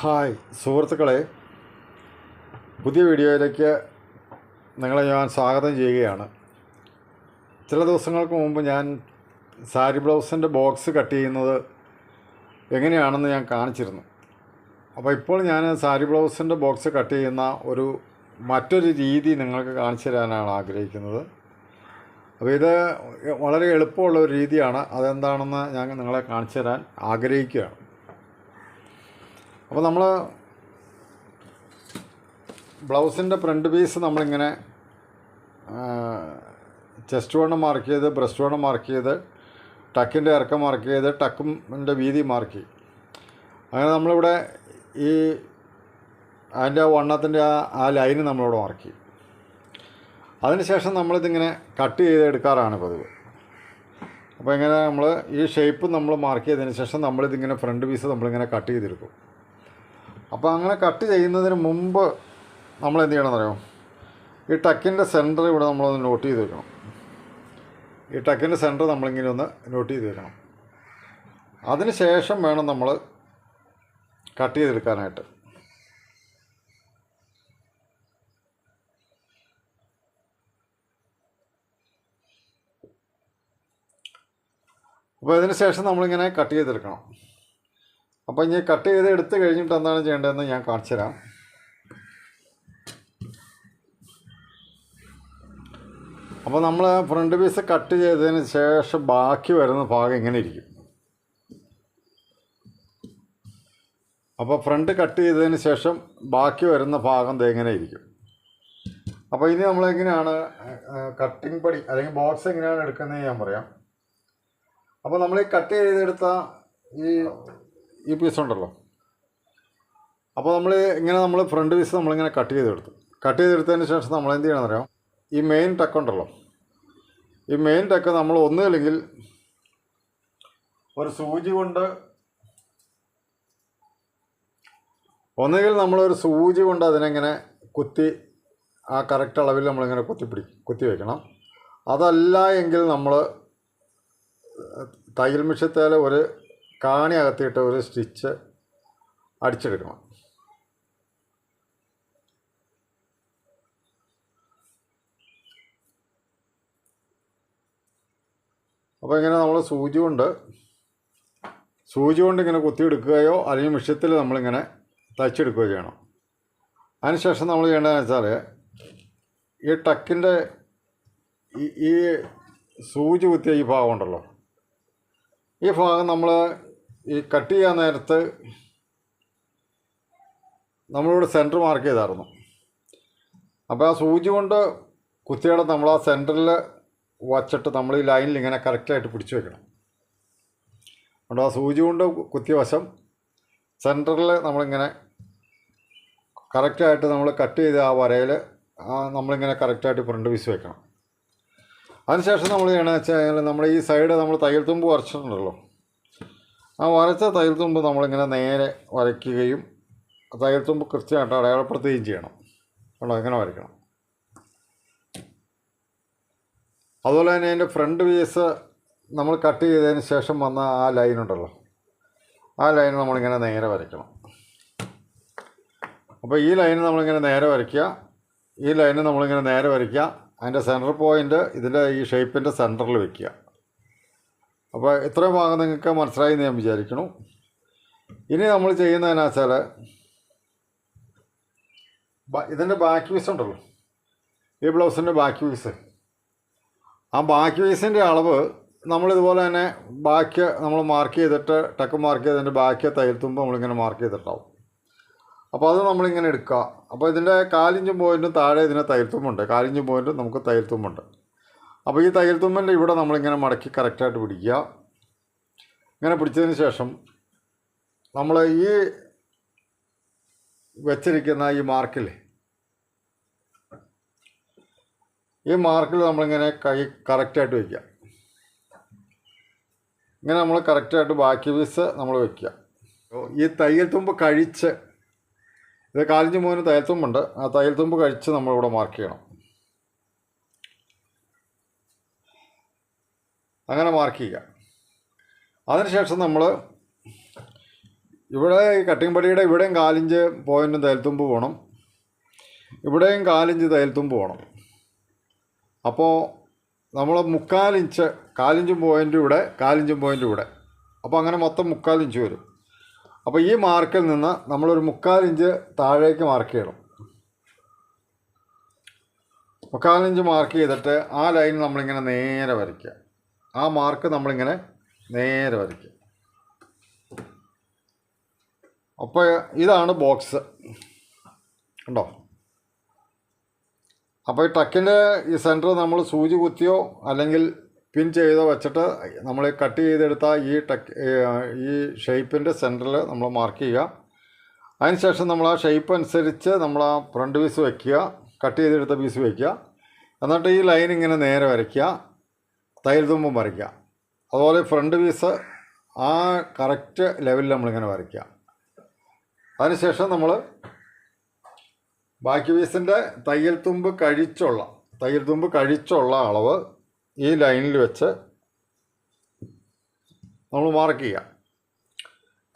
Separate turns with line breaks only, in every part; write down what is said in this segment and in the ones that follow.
Hi സുഹൃത്തുക്കളെ. പുതിയ വീഡിയോയിലേക്ക് നിങ്ങളെ ഞാൻ സ്വാഗതം ചെയ്യുകയാണ്. ചില ദിവസങ്ങൾക്ക് മുമ്പ് ഞാൻ സാരി ബ്ലൗസിന്റെ ബോക്സ് കട്ട് ചെയ്യുന്നത് എങ്ങനെയാണെന്ന് ഞാൻ കാണിച്ചിരുന്നു. അപ്പോൾ ഇപ്പോൾ ഞാൻ സാരി ബ്ലൗസിന്റെ ബോക്സ് കട്ട് ചെയ്യുന്ന ഒരു മറ്റൊരു രീതി നിങ്ങൾക്ക് കാണിച്ചു തരാനാണ് ആഗ്രഹിക്കുന്നത്. അപ്പോൾ ഇത് വളരെ എളുപ്പമുള്ള ഒരു രീതിയാണ്. അതെന്താണെന്ന് ഞാൻ നിങ്ങളെ കാണിച്ചു തരാൻ ആഗ്രഹിക്കുകയാണ്. അപ്പോൾ നമ്മൾ ബ്ലൗസിന്റെ ഫ്രണ്ട് പീസ് നമ്മളിങ്ങനെ ചെസ്റ്റ് വണ്ണം മാർക്ക് ചെയ്ത് ബ്രസ്റ്റ് വണ്ണം മാർക്ക് ചെയ്ത് ടക്കിന്റെ ഇറക്കം മാർക്ക് ചെയ്ത് ടക്കിന്റെ വീതി മാർക്ക് ചെയ്യും. അങ്ങനെ നമ്മളിവിടെ ഈ അതിന്റെ വണ്ണത്തിന്റെ ആ ആ ലൈന് നമ്മളിവിടെ മാർക്ക് ചെയ്യും. അതിനുശേഷം നമ്മളിതിങ്ങനെ കട്ട് ചെയ്ത് എടുക്കാറാണ് പതിവ്. അപ്പോൾ ഇങ്ങനെ നമ്മൾ ഈ ഷേപ്പ് നമ്മൾ മാർക്ക് ചെയ്തതിന് ശേഷം നമ്മളിതിങ്ങനെ ഫ്രണ്ട് പീസ് നമ്മളിങ്ങനെ കട്ട് ചെയ്തെടുക്കും. അപ്പോൾ അങ്ങനെ കട്ട് ചെയ്യുന്നതിന് മുമ്പ് നമ്മൾ എന്ത് ചെയ്യണമെന്നറിയോ ഈ ടക്കിന്റെ സെന്റർ ഇവിടെ നമ്മളൊന്ന് നോട്ട് ചെയ്ത് വെക്കണം. ഈ ടക്കിന്റെ സെന്റർ നമ്മളിങ്ങനെ ഒന്ന് നോട്ട് ചെയ്ത് വെക്കണം. അതിന് ശേഷം വേണം നമ്മൾ കട്ട് ചെയ്തെടുക്കാനായിട്ട്. അപ്പോൾ ഇതിന് ശേഷം നമ്മളിങ്ങനെ കട്ട് ചെയ്തെടുക്കണം. അപ്പോൾ ഇനി കട്ട് ചെയ്ത് എടുത്ത് കഴിഞ്ഞിട്ട് എന്താണ് ചെയ്യേണ്ടതെന്ന് ഞാൻ കാണിച്ചു തരാം. അപ്പോൾ നമ്മൾ ഫ്രണ്ട് പീസ് കട്ട് ചെയ്തതിന് ശേഷം ബാക്കി വരുന്ന ഭാഗം ഇങ്ങനെ ഇരിക്കും. അപ്പോൾ ഫ്രണ്ട് കട്ട് ചെയ്തതിന് ശേഷം ബാക്കി വരുന്ന ഭാഗം ദേ ഇങ്ങനെ ഇരിക്കും. അപ്പോൾ ഇനി നമ്മളെങ്ങനെയാണ് കട്ടിംഗ് പടി അല്ലെങ്കിൽ ബോക്സ് എങ്ങനെയാണ് എടുക്കുന്നത് ഞാൻ പറയാം. അപ്പോൾ നമ്മൾ ഈ കട്ട് ചെയ്തെടുത്ത ഈ ഈ പീസ് ഉണ്ടല്ലോ. അപ്പോൾ നമ്മൾ ഇങ്ങനെ നമ്മൾ ഫ്രണ്ട് പീസ് നമ്മളിങ്ങനെ കട്ട് ചെയ്തെടുത്തു. കട്ട് ചെയ്തെടുത്തതിന് ശേഷം നമ്മൾ എന്ത് ചെയ്യണമെന്നറിയാം ഈ മെയിൻ ടക്ക് ഉണ്ടല്ലോ. ഈ മെയിൻ ടക്ക് നമ്മൾ ഒന്നുമില്ലെങ്കിൽ ഒരു സൂചി കൊണ്ട് ഒന്നുകിൽ നമ്മളൊരു സൂചി കൊണ്ട് അതിനെങ്ങനെ കുത്തി ആ കറക്റ്റ് അളവിൽ നമ്മളിങ്ങനെ കുത്തിപ്പിടി കുത്തി വയ്ക്കണം അതല്ല എങ്കിൽ നമ്മൾ തയ്യൽ മിഷ്യത്തേൽ ഒരു കാണി അകത്തിയിട്ട് ഒരു സ്റ്റിച്ച് അടിച്ചെടുക്കണം. അപ്പോൾ ഇങ്ങനെ നമ്മൾ സൂചി കൊണ്ട് സൂചി കൊണ്ട് ഇങ്ങനെ കുത്തിയെടുക്കുകയോ അല്ലെങ്കിൽ മിഷ്യത്തിൽ നമ്മളിങ്ങനെ തയ്ച്ചെടുക്കുകയോ ചെയ്യണം. അതിനുശേഷം നമ്മൾ ചെയ്യേണ്ടതെന്ന് വെച്ചാൽ ഈ ടക്കിന്റെ ഈ സൂചി കുത്തിയ ഈ ഭാഗമുണ്ടല്ലോ ഈ ഭാഗം നമ്മൾ ഈ കട്ട് ചെയ്യാൻ നേരത്ത് നമ്മളിവിടെ സെന്റർ മാർക്ക് ചെയ്തായിരുന്നു. അപ്പോൾ ആ സൂചി കൊണ്ട് കുത്തിയുടെ നമ്മൾ ആ സെന്ററിൽ വച്ചിട്ട് നമ്മൾ ഈ ലൈനിൽ ഇങ്ങനെ കറക്റ്റായിട്ട് പിടിച്ചു വെക്കണം. അതുകൊണ്ട് ആ സൂചി കൊണ്ട് കുത്തിയ വശം സെന്ററിൽ നമ്മളിങ്ങനെ കറക്റ്റായിട്ട് നമ്മൾ കട്ട് ചെയ്ത ആ വരയിൽ നമ്മളിങ്ങനെ കറക്റ്റായിട്ട് ഫ്രണ്ട് പീസ് വെക്കണം. അതിനുശേഷം നമ്മൾ ചെയ്യണമെന്ന് വെച്ചാൽ നമ്മൾ ഈ സൈഡ് നമ്മൾ തയ്യൽ തുമ്പ് വരച്ചിട്ടുണ്ടല്ലോ. ആ വരച്ച തയ്യൽത്തുമ്പ് നമ്മളിങ്ങനെ നേരെ വരയ്ക്കുകയും തയ്യൽത്തുമ്പ് കൃത്യമായിട്ട് അടയാളപ്പെടുത്തുകയും ചെയ്യണം. കണ്ടോ ഇങ്ങനെ വരയ്ക്കണം. അതുപോലെ തന്നെ അതിന്റെ ഫ്രണ്ട് പീസ് നമ്മൾ കട്ട് ചെയ്തതിന് ശേഷം വന്ന ആ ലൈൻ ഉണ്ടല്ലോ. ആ ലൈൻ നമ്മളിങ്ങനെ നേരെ വരയ്ക്കണം. അപ്പോൾ ഈ ലൈൻ നമ്മളിങ്ങനെ നേരെ വരയ്ക്കുക. ഈ ലൈന് നമ്മളിങ്ങനെ നേരെ വരയ്ക്കുക. അതിന്റെ സെന്റർ പോയിന്റ് ഇതിന്റെ ഈ ഷേപ്പിന്റെ സെന്ററിൽ വെക്കുക അപ്പോൾ ഇത്രയും ഭാഗം നിങ്ങൾക്ക് മനസ്സിലായി എന്ന് ഞാൻ വിചാരിക്കണം ഇനി നമ്മൾ ചെയ്യുന്നതെന്നു വെച്ചാൽ ഇതിന്റെ ബാക്ക് പീസ് ഉണ്ടല്ലോ. ഈ ബ്ലൗസിന്റെ ബാക്ക് പീസ്. ആ ബാക്ക് പീസിന്റെ അളവ് നമ്മളിതുപോലെ തന്നെ ബാക്കി നമ്മൾ മാർക്ക് ചെയ്തിട്ട് ടക്ക് മാർക്ക് ചെയ്തതിന്റെ ബാക്കി തയ്യൽ തുമ്പ് നമ്മളിങ്ങനെ മാർക്ക് ചെയ്തിട്ടാവും അപ്പോൾ അത് നമ്മളിങ്ങനെ എടുക്കുക. അപ്പോൾ ഇതിന്റെ കാലിഞ്ചും പോയിന്റും താഴെ ഇതിന് തയ്യൽ തുമ്പുണ്ട് കാലിഞ്ചും പോയിന്റും നമുക്ക് തയ്യൽ തുമ്പുണ്ട് അപ്പോൾ ഈ തയ്യൽ തുമ്മലിന്റെ ഇവിടെ നമ്മളിങ്ങനെ മടക്കി കറക്റ്റായിട്ട് പിടിക്കുക. ഇങ്ങനെ പിടിച്ചതിന് ശേഷം നമ്മൾ ഈ വെച്ചിരിക്കുന്ന ഈ മാർക്കിൽ ഈ മാർക്കിൽ നമ്മളിങ്ങനെ കൈ കറക്റ്റായിട്ട് വയ്ക്കുക ഇങ്ങനെ നമ്മൾ കറക്റ്റായിട്ട് ബാക്കി പീസ് നമ്മൾ വയ്ക്കുക ഈ തയ്യൽ തുമ്പ് കഴിച്ച് ഇത് കാലിഞ്ച് മൂന്ന് തയ്യൽ തുമ്പുണ്ട് ആ തയ്യൽ തുമ്പ് കഴിച്ച് നമ്മളിവിടെ മാർക്ക് ചെയ്യണം. അങ്ങനെ മാർക്ക് ചെയ്യുക. അതിനുശേഷം നമ്മൾ ഇവിടെ കട്ടിംഗ് പടിയുടെ ഇവിടെയും കാലിഞ്ച് പോയിന്റും തേൽത്തുമ്പ് പോകണം ഇവിടെയും കാലിഞ്ച് തേൽത്തുമ്പ് പോകണം അപ്പോൾ നമ്മൾ മുക്കാലിഞ്ച് കാലിഞ്ചും പോയിന്റ് ഇവിടെ കാലിഞ്ചും പോയിന്റ് ഇവിടെ. അപ്പോൾ അങ്ങനെ മൊത്തം മുക്കാലിഞ്ച് വരും. അപ്പോൾ ഈ മാർക്കിൽ നിന്ന് നമ്മളൊരു മുക്കാലിഞ്ച് താഴേക്ക് മാർക്ക് ചെയ്യണം. മുക്കാലിഞ്ച് മാർക്ക് ചെയ്തിട്ട് ആ ലൈൻ നമ്മളിങ്ങനെ നേരെ വരയ്ക്കുക. ആ മാർക്ക് നമ്മളിങ്ങനെ നേരെ വരയ്ക്കും അപ്പോൾ ഇതാണ് ബോക്സ് ഉണ്ടോ അപ്പോൾ ഈ ട്രക്കിന്റെ ഈ സെന്റർ നമ്മൾ സൂചി കുത്തിയോ അല്ലെങ്കിൽ പിൻ ചെയ്തോ വെച്ചിട്ട് നമ്മൾ കട്ട് ചെയ്തെടുത്ത ഈ ടക്ക് ഈ ഷേപ്പിന്റെ സെന്ററിൽ നമ്മൾ മാർക്ക് ചെയ്യുക. അതിനുശേഷം നമ്മൾ ആ ഷേപ്പ് അനുസരിച്ച് നമ്മൾ ആ ഫ്രണ്ട് പീസ് വയ്ക്കുക കട്ട് ചെയ്തെടുത്ത പീസ് വയ്ക്കുക എന്നിട്ട് ഈ ലൈൻ ഇങ്ങനെ നേരെ വരയ്ക്കുക. തയ്യൽ തുമ്പും വരയ്ക്കുക. അതുപോലെ ഫ്രണ്ട് പീസ് ആ കറക്റ്റ് ലെവലിൽ നമ്മളിങ്ങനെ വരയ്ക്കുക. അതിനുശേഷം നമ്മൾ ബാക്കി പീസിന്റെ തയ്യൽ തുമ്പ് കഴിച്ചുള്ള തയ്യൽ തുമ്പ് കഴിച്ചുള്ള അളവ് ഈ ലൈനിൽ വെച്ച് നമ്മൾ മാർക്ക് ചെയ്യുക.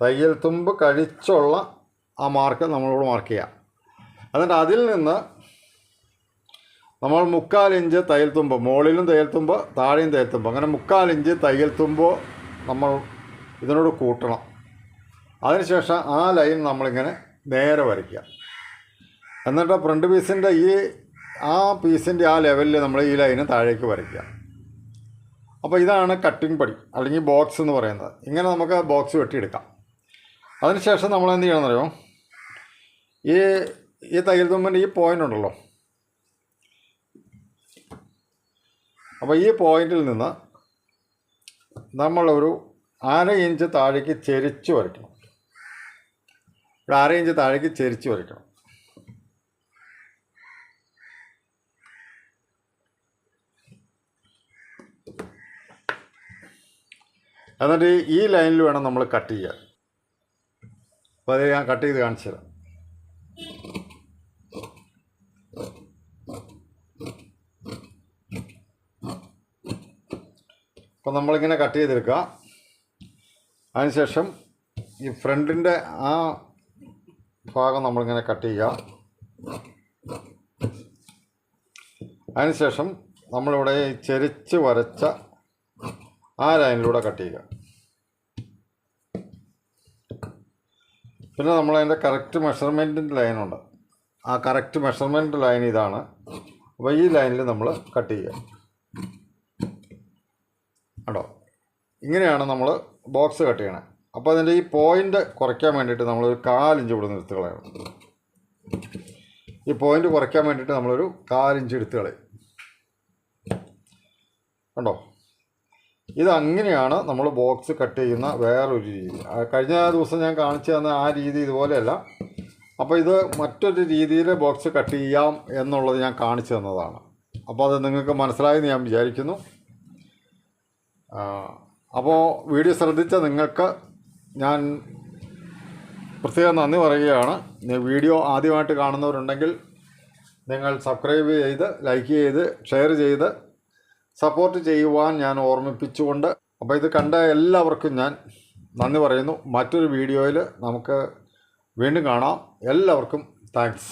തയ്യൽ തുമ്പ് കഴിച്ചുള്ള ആ മാർക്ക് നമ്മളോട് മാർക്ക് ചെയ്യുക. എന്നിട്ട് അതിൽ നിന്ന് നമ്മൾ മുക്കാൽ ഇഞ്ച് തയ്യൽ തുമ്പ് മുകളിലും തയ്യൽ തുമ്പ് താഴെയും തയ്യൽ തുമ്പ്. അങ്ങനെ മുക്കാൽ ഇഞ്ച് തയ്യൽ തുമ്പ് നമ്മൾ ഇതിനോട് കൂട്ടണം. അതിനുശേഷം ആ ലൈൻ നമ്മളിങ്ങനെ നേരെ വരയ്ക്കുക. എന്നിട്ട് ഫ്രണ്ട് പീസിന്റെ ഈ ആ പീസിന്റെ ആ ലെവലിൽ നമ്മൾ ഈ ലൈന് താഴേക്ക് വരയ്ക്കുക. അപ്പോൾ ഇതാണ് കട്ടിംഗ് പടി അല്ലെങ്കിൽ ബോക്സ് എന്ന് പറയുന്നത്. ഇങ്ങനെ നമുക്ക് ബോക്സ് വെട്ടിയെടുക്കാം. അതിനുശേഷം നമ്മൾ എന്ത് ചെയ്യണമെന്നറിയോ ഈ ഈ തയ്യൽ തുമ്പിന്റെ ഈ പോയിന്റ് ഉണ്ടല്ലോ. അപ്പോൾ ഈ പോയിന്റിൽ നിന്ന് നമ്മളൊരു അര ഇഞ്ച് താഴേക്ക് ചെരിച്ച് വരയ്ക്കണം. ഒരു അര ഇഞ്ച് താഴേക്ക് ചെരിച്ച് വരയ്ക്കണം. എന്നിട്ട് ഈ ലൈനിൽ വേണം നമ്മൾ കട്ട് ചെയ്യാൻ. അപ്പോൾ അത് ഞാൻ കട്ട് ചെയ്ത് കാണിച്ചു തരാം അപ്പോൾ നമ്മളിങ്ങനെ കട്ട് ചെയ്തെടുക്കുക അതിനുശേഷം ഈ ഫ്രണ്ടിന്റെ ആ ഭാഗം നമ്മളിങ്ങനെ കട്ട് ചെയ്യുക. അതിനുശേഷം നമ്മളിവിടെ ചെരിച്ച് വരച്ച ആ ലൈനിലൂടെ കട്ട് ചെയ്യുക. പിന്നെ നമ്മളതിന്റെ കറക്റ്റ് മെഷർമെന്റിന്റെ ലൈനുണ്ട് ആ കറക്റ്റ് മെഷർമെന്റ് ലൈൻ ഇതാണ്. അപ്പോൾ ഈ ലൈനിൽ നമ്മൾ കട്ട് ചെയ്യുക കേട്ടോ ഇങ്ങനെയാണ് നമ്മൾ ബോക്സ് കട്ട് ചെയ്യണത് അപ്പോൾ അതിന്റെ ഈ പോയിന്റ് കുറയ്ക്കാൻ വേണ്ടിയിട്ട് നമ്മളൊരു കാലിഞ്ച് ഇവിടെ നിന്ന് എടുത്ത് കളയണം. ഈ പോയിന്റ് കുറയ്ക്കാൻ വേണ്ടിയിട്ട് നമ്മളൊരു കാലിഞ്ച് എടുത്ത് കളയും. കണ്ടോ? ഇത് അങ്ങനെയാണ് നമ്മൾ ബോക്സ് കട്ട് ചെയ്യുന്ന വേറൊരു രീതി. കഴിഞ്ഞ ദിവസം ഞാൻ കാണിച്ചു തന്ന ആ രീതി ഇതുപോലെയല്ല. അപ്പോൾ ഇത് മറ്റൊരു രീതിയിൽ ബോക്സ് കട്ട് ചെയ്യാം എന്നുള്ളത് ഞാൻ കാണിച്ചു തന്നതാണ്. അപ്പോൾ അത് നിങ്ങൾക്ക് മനസ്സിലായെന്ന് ഞാൻ വിചാരിക്കുന്നു. അപ്പോൾ വീഡിയോ ശ്രദ്ധിച്ച നിങ്ങൾക്ക് ഞാൻ പ്രത്യേകം നന്ദി പറയുകയാണ്. വീഡിയോ ആദ്യമായിട്ട് കാണുന്നവരുണ്ടെങ്കിൽ നിങ്ങൾ സബ്സ്ക്രൈബ് ചെയ്ത് ലൈക്ക് ചെയ്ത് ഷെയർ ചെയ്ത് സപ്പോർട്ട് ചെയ്യുവാൻ ഞാൻ ഓർമ്മിപ്പിച്ചുകൊണ്ട് അപ്പോൾ ഇത് കണ്ട എല്ലാവർക്കും ഞാൻ നന്ദി പറയുന്നു. മറ്റൊരു വീഡിയോയിൽ നമുക്ക് വീണ്ടും കാണാം. എല്ലാവർക്കും താങ്ക്സ്.